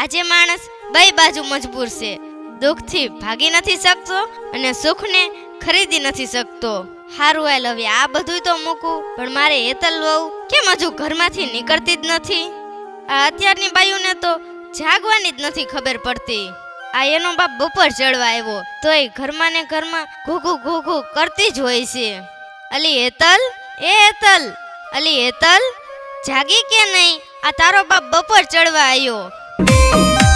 આજે માણસ બે બાજુ મજબૂર છે. દુઃખથી ભાગી નથી શકતો અને સુખને ખરીદી નથી શકતો. હારું આલ હવે આ બધું તો મૂકું, પણ મારે હેતલ વહુ કેમ હજુ ઘરમાંથી નીકળતી જ નથી? આ અત્યારની બાયુને તો જાગવાની જ નથી ખબર પડતી. આ એનો બાપ બપોર ચડવા આવ્યો, તોય ઘરમાં ને ઘરમાં ઘૂઘુ ઘૂઘુ કરતી જ હોય છે. અલી હેતલ? એ હેતલ? અલી હેતલ? જાગી કે નહીં? આ તારો બાપ બપોર ચડવા આવ્યો. હું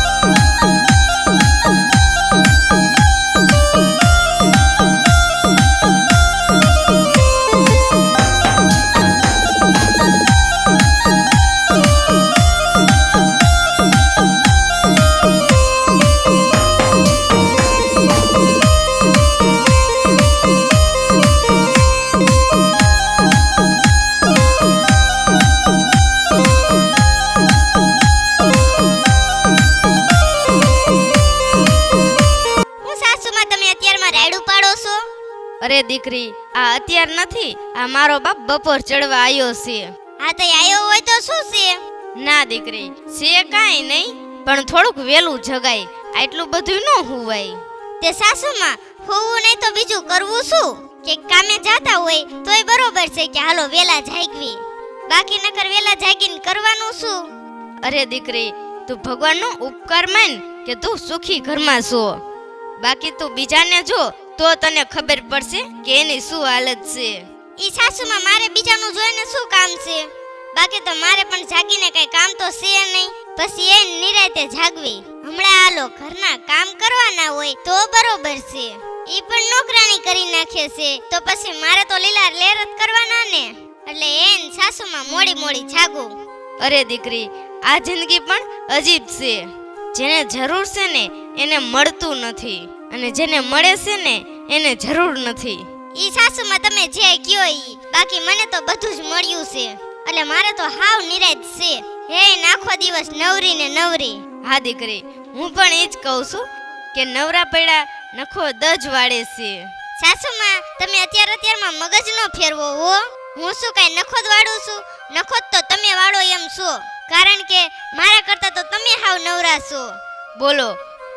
અરે દીકરી આ અત્યાર નથી આ મારો બાપ બપોર ચડવા આવ્યો છે. હા તો આવ્યો હોય તો શું છે? ના દીકરી છે કાંઈ નહીં પણ થોડુંક વેલું જગાય આટલું બધું ન હોવાય. તે સાસુમાં હોવું નહીં તો બીજું કરવું શું? કે કામે જાતા હોય તોય બરોબર છે કે હાલો વેલા જાગવી. બાકી નકર વેલા જાગીને કરવાનું શું? અરે દીકરી તું ભગવાનનો ઉપકાર માન કે તું સુખી ઘરમાં છો. બાકી તું બીજાને જો તો તને ખબર પડશે કે એની શું હાલત છે. ઈ સાસુમાં મારે બીજાનું જોઈને શું કામ છે? બાકી તો મારે પણ જાગીને કઈ કામ તો છે નહીં. પછી એ નિરાતે જાગવી. હમણાં આલો ઘરના કામ કરવાના હોય તો બરોબર છે. ઈ પણ નોકરાણી કરી નાખે છે. તો પછી મારે તો લીલા લેરત કરવાના ને? એટલે એન સાસુમાં મોડી મોડી જાગું. અરે દીકરી આ જિંદગી પણ અજીબ છે. જેને જરૂર છે ને એને મળતું નથી. અને જેને મળે છે ને એને જરૂર નથી. ઈ સાસુમાં તમે જે કયો ઈ બાકી મને તો બધું જ મળ્યું છે. એટલે મારે તો હાવ નિરાજ છે. હે નાખો દિવસ નવરી ને નવરી. હા દીકરી હું પણ એ જ કહું છું કે નવરા પડ્યા નખો દજ વાળે છે. સાસુમાં તમે અત્યાર અત્યારમાં મગજ નો ફેરવો હો. હું શું કઈ નખોદ વાળું છું? નખોદ તો તમે વાળો એમ છો. કારણ કે મારા કરતા તો તમે હાવ નવરા છો. બોલો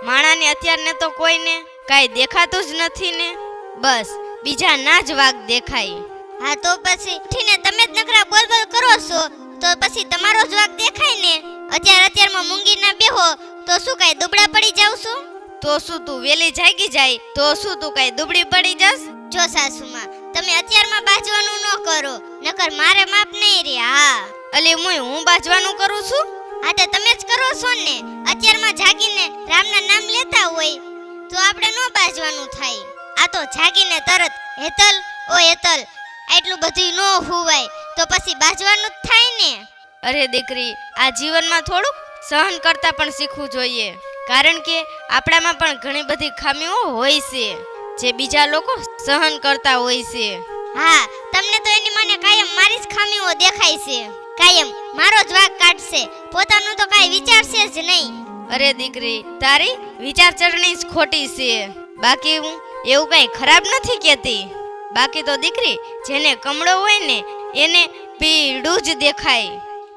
માણાને અત્યારને તો કોઈને કાંઈ દેખાતું જ નથી ને. બસ બીજા ના જ વાગ દેખાય. હા તો પછી ઠીને તમે જ નકરા બોલ બોલ કરો છો. તો પછી તમારો જ વાઘ દેખાય ને. અત્યાર અત્યારમાં મૂંગી ના બેહો. તો શું કઈ દુબળા પડી જાવ છું? તો શું તું વેલી જાગી જાય? તો શું તું કાંઈ દુબળી પડી જસ જો સાસુમાં તમે અત્યારમાં બાજવાનું ન કરો. નકર મારે માપ નહીં રે હા. અલે મુય હું બાજવાનું કરું છું? હા તો તમે જ કરો છો ને અત્યારમાં જાગીને રામના નામ લેતા હોય તો આપણે ન બાજવાનું થાય. આ તો જાગીને તરત હેતલ ઓ હેતલ એટલું બધું ન હોવાય તો પછી બાજવાનું જ થાય ને. અરે દીકરી આ જીવનમાં થોડુંક સહન કરતા પણ શીખવું જોઈએ. કારણ કે આપણામાં પણ ઘણી બધી ખામીઓ હોય છે જે બીજા લોકો સહન કરતા હોય છે. હા તમને તો એની મને કાયમ મારી જ ખામીઓ દેખાય છે. કાયમ મારો જ વાગ કાઢશે. પોતાનું તો કાંઈ વિચારશે જ નહીં. અરે દીકરી તારી વિચારચરણી જ ખોટી છે. બાકી હું એવું કઈ ખરાબ નથી કહેતી. બાકી તો દીકરી જેને કમળો હોય ને એને પીળું જ દેખાય.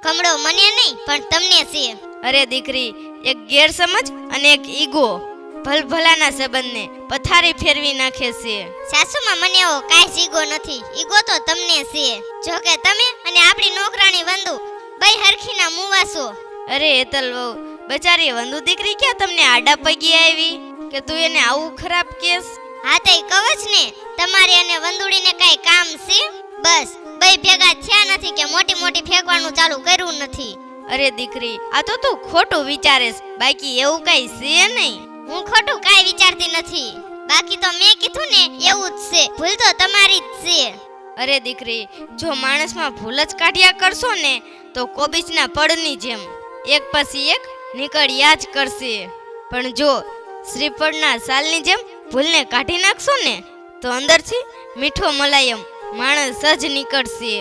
કમળો મને નહીં પણ તમને છે. અરે દીકરી એક ગેરસમજ અને એક ઈગો. ભલભલાના સંબંધને પથારી ફેરવી નાખે છે. સાસુમાં મને એવો કાંઈ જીગો નથી. ઈગો તો તમને છે. જો કે તમે અને આપણી નોકરાણી વંદુ બે હરખીના મુવાસો અરે એતલ વહુ બચારી વંદુ દીકરી ક્યાં તમને આડા પગી આવી? કે તું એને આવું ખરાબ કેસ? હા તે કવચ ને તમારે અને વંદુડીને કાંઈ કામ છે? બસ બે ભેગા થયા નથી કે મોટી મોટી ફેંકવાનું ચાલુ કર્યું નથી. અરે દીકરી આ તો તું ખોટું વિચારેશ બાકી એવું કઈ છે નહીં. હું ખોટું કાંઈ વિચારતી નથી. બાકી તો મેં કીધું ને એવું જ છે. ભૂલ તો તમારી જ છે. અરે દીકરી જો માણસમાં ભૂલ જ કાઢ્યા કરશો ને તો કોબીજના પડની જેમ એક પછી એક નીકળ્યા જ કરશે. પણ જો શ્રીફળના સાલની જેમ ભૂલને કાઢી નાખશો ને તો અંદરથી મીઠો મલાયમ માણસ જ નીકળશે.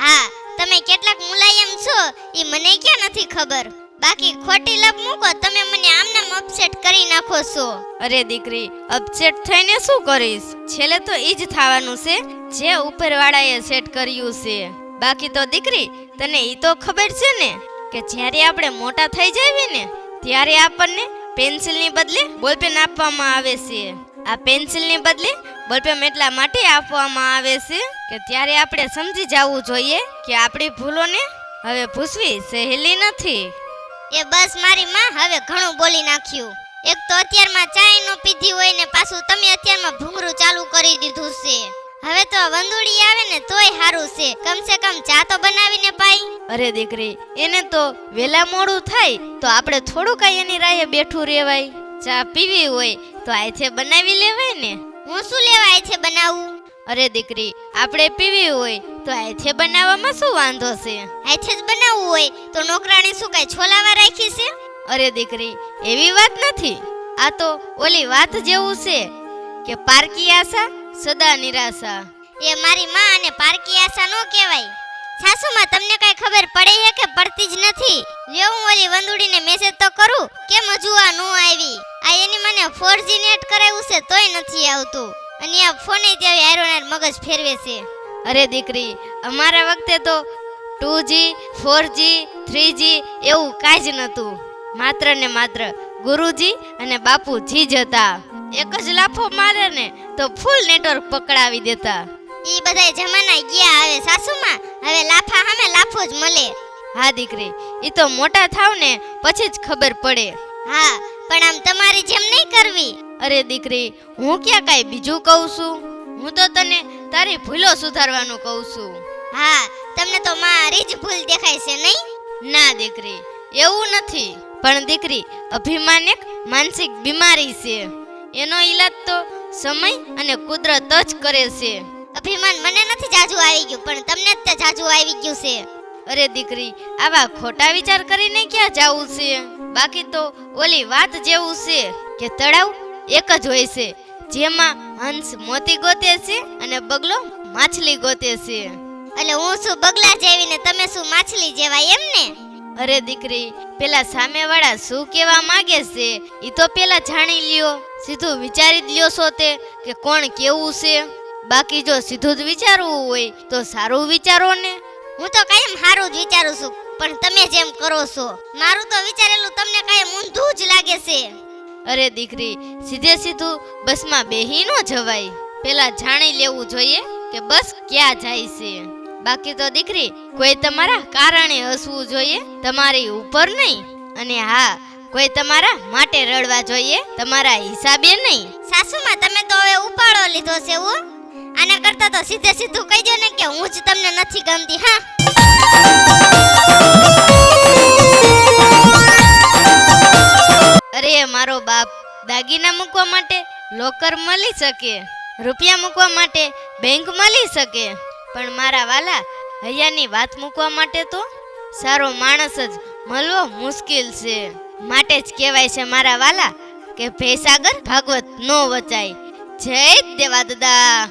હા તમે કેટલાક મુલાયમ છો એ મને ક્યાં નથી ખબર? બાકી ખોટી લપ મૂકો, તમે મને આમનામ અપસેટ કરી નાખો છો. અરે દીકરી અપસેટ થઈને શું કરીશ? છેલ્લે તો ઈ જ થવાનું છે, જે ઉપરવાળાએ સેટ કર્યું છે. બાકી તો દીકરી, તને ઈ તો ખબર છે ને કે જ્યારે આપણે મોટા થઈ જઈએ ને, ત્યારે આપણને પેન્સિલની બદલે બોલપેન આપવામાં આવે છે. આ પેન્સિલની બદલે બોલપેન એટલા માટે આપવામાં આવે છે કે ત્યારે આપણે સમજી જવું જોઈએ કે આપણી ભૂલોને હવે ભૂસવી સહેલી નથી. એ બસ મારી માં હવે ઘણું બોલી નાખ્યું. એક તો અત્યારમાં ચાય નો પીધી હોય ને પાછું તમે અત્યારમાં ભૂંગરું ચાલુ કરી દીધું છે. હવે તો વંદુડી આવે ને તોય સારું છે. કમ સે કમ ચા તો બનાવીને પાઈ. અરે દીકરી એને તો વેલા મોડું થાય તો આપણે થોડું કાંઈ એની રાહે બેઠું રહેવાય. ચા પીવી હોય તો આથે બનાવી લેવાય ને. હું શું લેવાય છે બનાવું? અરે દીકરી આપણે પીવી હોય તો આથે બનાવવામાં શું વાંધો છે? હાથે જ બનાવવું હોય. તો નોકરાણી શું કઈ છોલાવા રાખી છે? અરે દીકરી એવી વાત નથી. આ તો ઓલી વાત જેવું છે કે પારકી આશા સદા નિરાશા. એ મારી માં અને પારકી આશા નો કહેવાય. સાસુમાં તમને કઈ ખબર પડે છે કે પડતી જ નથી? લ્યો હું ઓલી વંદુડીને મેસેજ તો કરું કેમ હજુ આ નો આવી? આ એની મને 4G નેટ કરાવ્યું છે તોય નથી આવતું. અને આ ફોને ત્યાં આયરોનાર મગજ ફેરવે છે. અરે દીકરી અમારા વખતે તો two G four G three G એવું કાંઈ જ નહોતું. માત્ર ને માત્ર ગુરુજી અને બાપુજી જ હતા. એક જ લાફો મારે ને તો ફૂલ નેટવર્ક પકડાવી દેતા. ઈ બધાય જમાના ગયા હવે સાસુમાં? હવે લાફા સામે લાફો જ મળે. હા દીકરી એ તો મોટા થાવ ને પછી જ ખબર પડે. હા પણ આમ તમારી જેમ નહીં કરવી. અરે દીકરી હું ક્યાં કાંઈ બીજું કહું છું? હું તો તને તારી ભૂલો સુધારવાનું કહું છું. હા તમને તો મારી જ ભૂલ દેખાય છે નહીં? ના દીકરી એવું નથી. પણ દીકરી અભિમાન એક માનસિક બીમારી છે. એનો ઈલાજ તો સમય અને કુદરત જ કરે છે. અભિમાન મને નથી જાજુ આવી ગયું પણ તમને જ જાજુ આવી ગયું છે. અરે દીકરી આવા ખોટા વિચાર કરીને ક્યાં જાવું છે? બાકી તો ઓલી વાત જેવું છે કે તળાવ એક જ હોય છે જેમાં હંસ મોતી ગોતે છે અને બગલો માછલી ગોતે છે. એટલે હું શું બગલા જેવી ને તમે શું માછલી જેવા એમ ને? અરે દીકરી પેલા સામેવાળા શું કહેવા માંગે છે? એ તો પેલા જાણી લ્યો. સીધું વિચારી જ લ્યો છો તે કે કોણ કેવું છે. બાકી જો સીધું જ વિચારવું હોય તો સારું વિચારો ને. હું તો કાયમ સારું જ વિચારું છું પણ તમે જેમ કરો છો. મારું તો વિચારેલું તમને કાયમ ઊંધું જ લાગે છે. અરે દીકરી, સીધે સીધું બસમાં બેહી ન જવાય. પેલા જાણી લેવું જોઈએ કે બસ ક્યાં જાય છે. બાકી તો દીકરી, કોઈ તમારા કારણે હસવું જોઈએ, તમારી ઉપર નહીં. અને હા, કોઈ તમારા માટે રડવા જોઈએ, તમારા હિસાબે નહીં. સાસુમાં તમે તો હવે ઉપાડો લીધો છે હો આના કરતા તો સીધે સીધું કહી દો ને કે હું જ તમને નથી ગમતી, હા? મારો બાપ દાગીના મૂકવા માટે લોકર મળી શકે, રૂપિયા મૂકવા માટે બેંક મળી શકે, પણ મારા વાલા હૈયાની વાત મૂકવા માટે તો સારો માણસ જ મળવો મુશ્કેલ છે. માટે જ કહેવાય છે મારા વાલા કે ભેસાગર ભાગવત નો વચાય. જય દેવા દાદા